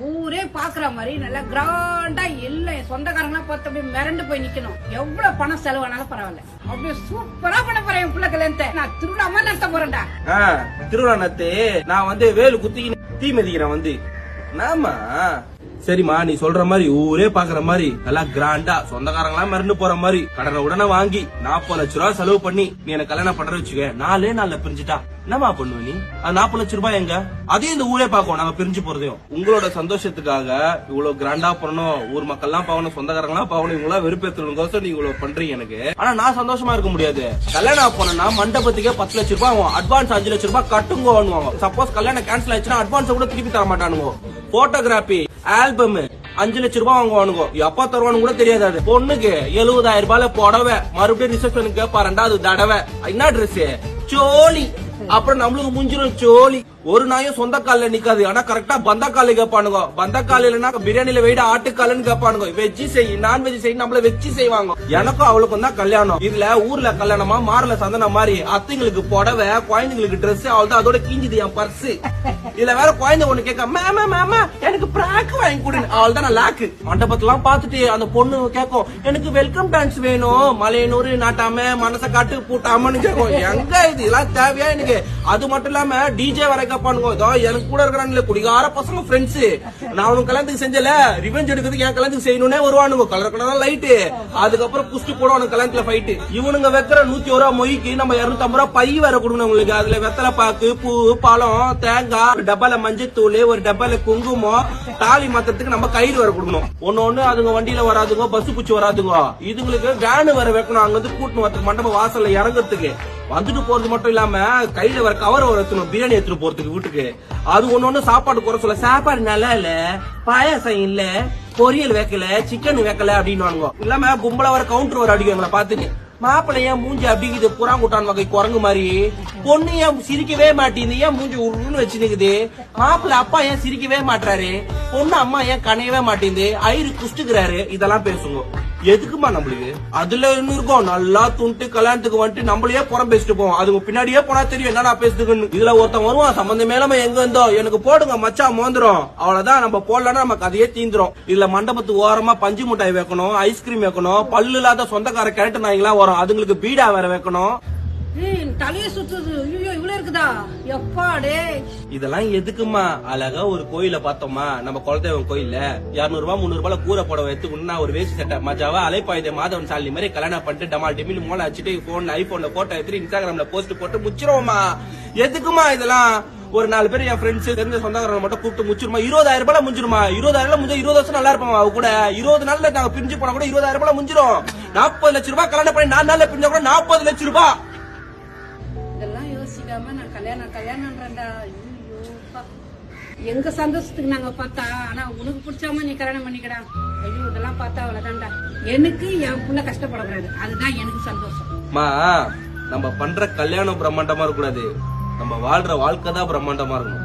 ஊரே பாக்குற மாதிரி நல்லா கிராண்டா இல்ல. சொந்தக்காரங்களாம் பார்த்து அப்படியே மிரண்டு போய் நிக்கணும். எவ்வளவு பணம் செலவானாலும் பரவாயில்ல. அப்படியே சூப்பரா பண்ண போறேன் என் பிள்ளை கல்யாணத்தை. நான் திருவிழா மாதிரி நடத்த போறேன்டா. திருவிழா நடத்து. நான் வந்து வேலு குத்தி தீ மிதிக்கிறேன் வந்து. நாமா? சரிம்மா நீ சொல்ற மாதிரி ஊரே பாக்குற மாதிரி நல்லா கிராண்டா சொந்தக்காரங்களா மறந்து போற மாதிரி கடனை உடனே வாங்கி நாற்பது லட்ச ரூபாய் செலவு பண்ணி நீ எனக்கு கல்யாணம் பண்ற வச்சுக்க நாலே நாள்ல பிரிஞ்சுட்டா என்னமா பண்ணுவ நீ? அது நாற்பது லட்ச ரூபாய் எங்க? அதையும் இந்த ஊரே பாக்கும் நாங்க பிரிஞ்சு போறதையும். உங்களோட சந்தோஷத்துக்காக இவ்வளவு கிராண்டா பண்ணணும் ஊர் மக்கள்லாம் பாவணும் சொந்தக்காரங்களா பாவணும் இவங்களா வெறுப்பேற்றணுங்கோசம் நீ இவ்வளவு பண்றீங்க எனக்கு. ஆனா நான் சந்தோஷமா இருக்க முடியாது. கல்யாணம் போனா மண்டபத்துக்கே பத்து லட்ச ரூபாய் ஆகும் அட்வான்ஸ் அஞ்சு லட்ச ரூபாய் கட்டுங்க சப்போஸ் கல்யாணம் கேன்சல் ஆயிடுச்சுன்னா அட்வான்ஸ் கூட திருப்பி தர மாட்டானுங்க. போட்டோகிராபி ஆல்பம் அஞ்சு லட்ச ரூபாய் வாங்குவானுங்க. எப்ப தருவானு கூட தெரியாது அது. பொண்ணுக்கு எழுபதாயிரம் ரூபாய்ல புடவை மறுபடியும் ரிசப்ஷனுக்கு கேப்பா ரெண்டாவது தடவை. என்ன ட்ரெஸ் சோழி அப்புறம் நம்மளுக்கு முடிஞ்சிடும் சோழி ஒரு நாயும் சொந்த கால்ல நிக்காது. ஆனா கரெக்டா பந்த கால கேட்பானுங்க பந்த கால இல்லைன்னா பிரியாணில வெயிட ஆட்டுக்காலன்னு கேட்பானுங்க வெஜ்ஜி செய் நான்வெஜ் செய் நம்மள வெஜ்ஜி செய்வாங்க. எனக்கும் அவளுக்கும் தான் கல்யாணம். இதுல ஊர்ல கல்யாணமா மாறல சந்தன மாதிரி. அத்தைங்களுக்கு புடவை குழந்தைங்களுக்கு ட்ரெஸ் அவள் அதோட கீஞ்சுது என் பர்ஸ் இதுல வேற குழந்தை ஒண்ணு கேட்க மேமா மேமா எனக்கு பிராக் வாங்கி கொடு அவள் தான் லாக்கு மண்டபத்தெல்லாம் பாத்துட்டு அந்த பொண்ணு கேட்கும் எனக்கு வெல்கம் டான்ஸ் வேணும். மலையனூர் நாட்டாம மனச காட்டு பூட்டாமன்னு கேட்கும் எங்க இது? இதெல்லாம் தேவையா எனக்கு? அது மட்டும் இல்லாம டிஜே வர கேட்பானுங்க இதோ எனக்கு கூட இருக்கிறானுங்களே குடிகார பசங்க ஃப்ரெண்ட்ஸ் நான் அவனுக்கு கல்யாணத்துக்கு செஞ்சல. ரிவெஞ்ச் எடுக்கிறதுக்கு என் கல்யாணத்துக்கு செய்யணும்னே வருவானுங்க. கலர் கலரா லைட்டு அதுக்கப்புறம் குஸ்தி அவனுக்கு கல்யாணத்துல ஃபைட்டு இவனுங்க வைக்கிற நூத்தி ஒரு ரூபா மொய்க்கு நம்ம இருநூத்தி ரூபா பை வேற கொடுக்கணும் உங்களுக்கு. அதுல வெத்தலை பாக்கு பூ பழம் தேங்காய் ஒரு டப்பால மஞ்சத்தூள் ஒரு டப்பால குங்குமம் தாலி மாத்துறதுக்கு நம்ம கயிறு வேற கொடுக்கணும். ஒன்னு ஒண்ணு அதுங்க வண்டியில வராதுங்க பஸ் பூச்சி வராதுங்க. இதுங்களுக்கு வேனு வேற வைக்கணும். அங்க வந்து கூட்டணும் வரதுக்கு மண்டபம் வாசல்ல இறங்குறதுக்கு. வந்துட்டு போறது மட்டும் இல்லாம கையில வர கவர் வர எடுத்துணும் பிரியாணி எடுத்துட்டு போறதுக்கு வீட்டுக்கு. அது ஒண்ணு ஒண்ணு சாப்பாடு குறை சொல்ல. சாப்பாடு நல்லா இல்ல. பாயாசம் இல்ல. பொரியல் வைக்கல. சிக்கன் வைக்கல அப்படின்னு இல்லாம கும்பலா வர கவுண்டர் வர அடிக்குவாங்களா பாத்துட்டு மாப்பிள்ளை ஏன் மூஞ்சி அப்படிங்குது புறாங்குட்டான் வகை குரங்கு மாதிரி. பொண்ணு ஏன் சிரிக்கவே மாட்டேங்குது? ஏன் மூஞ்சி உருன்னு வச்சு நிக்குது? மாப்பிள்ளை அப்பா ஏன் சிரிக்கவே மாட்டாரு பொண்ணு அம்மா ஏன் கனையவே மாட்டேங்குது? ஐரு குஷ்டுக்கிறாரு. இதெல்லாம் பேசுங்க. எதுக்குமா நம்மளுக்கு? அதுல இன்னும் இருக்கும் நல்லா துண்டு கல்யாணத்துக்கு வந்துட்டு நம்மளையே புறம் பேசிட்டு போவோம். அதுக்கு பின்னாடியே போனா தெரியும் என்னடா பேசுதுக்குன்னு. இதுல ஒருத்தன் வருவான் சம்பந்தமே நம்ம எங்க இருந்தோ எனக்கு போடுங்க மச்சா மோந்துரும். அவ்வளவுதான் நம்ம போடலன்னா நம்ம கதையே தீந்துரும். இதுல மண்டபத்துக்கு ஓரமா பஞ்சு மிட்டாய் வைக்கணும் ஐஸ்கிரீம் வைக்கணும் பல்லு இல்லாத சொந்தக்கார கிழட்டு நாய்ங்களா வரும். அதுங்களுக்கு பீடா வேற வைக்கணும். தலைய சுத்துது. ஐயோ இவ்வளவு இருக்குதா? எப்பாடே இதெல்லாம் எதுக்குமா அழகா ஒரு கோயில பார்த்தோமா நம்ம குலதெய்வம் கோயில்ல இருநூறு ரூபாய் முந்நூறு ரூபாய் கூரை போட எடுத்துக்கணும்னா ஒரு வேஸ்ட் சட்டை. மஜாவா அலைப்பாயுத மாதவன் சாலி மாதிரி கல்யாணம் பண்ணிட்டு டமால் டிமில் மோளை வச்சுட்டு போன் ஐபோன்ல போட்டோ எடுத்து இன்ஸ்டாகிராம்ல போஸ்ட் போட்டு முச்சிருவோமா எதுக்குமா இதெல்லாம்? ஒரு நாலு பேர் என் ஃப்ரெண்ட்ஸ் தெரிஞ்ச சொந்தக்காரங்க மட்டும் கூப்பிட்டு முச்சிருமா இருபதாயிரம் ரூபாய் முடிஞ்சிருமா? இருபதாயிரம் ரூபாய் இருபது வருஷம் நல்லா இருப்போம் அவ கூட. இருபது நாள்ல நாங்க பிரிஞ்சு போனா கூட இருபதாயிரம் ரூபாய் முஞ்சிரும் நாற்பது லட்சம் ரூபாய் கல்யாணம் பண்ணி நாலு நாள்ல பிரிஞ்சா கூட நாற்பது லட்சம் ரூபாய். இதெல்லாம் நான் கல்யாணம் கல்யாணம்ன்றா ஐயோ எங்க சந்தோஷத்துக்கு நாங்க பார்த்தா? ஆனா உனக்கு பிடிச்சாம நீ கல்யாணம் பண்ணிக்கடா. ஐயோ இதெல்லாம் பார்த்தா அவ்வளவுதான்டா. எனக்கு என் புள்ள கஷ்டப்படக்கூடாது. அதுதான் எனக்கு சந்தோஷம். நம்ம பண்ற கல்யாணம் பிரம்மாண்டமா இருக்கக்கூடாது. நம்ம வாழ்ற வாழ்க்கை தான் பிரம்மாண்டமா இருக்கணும்.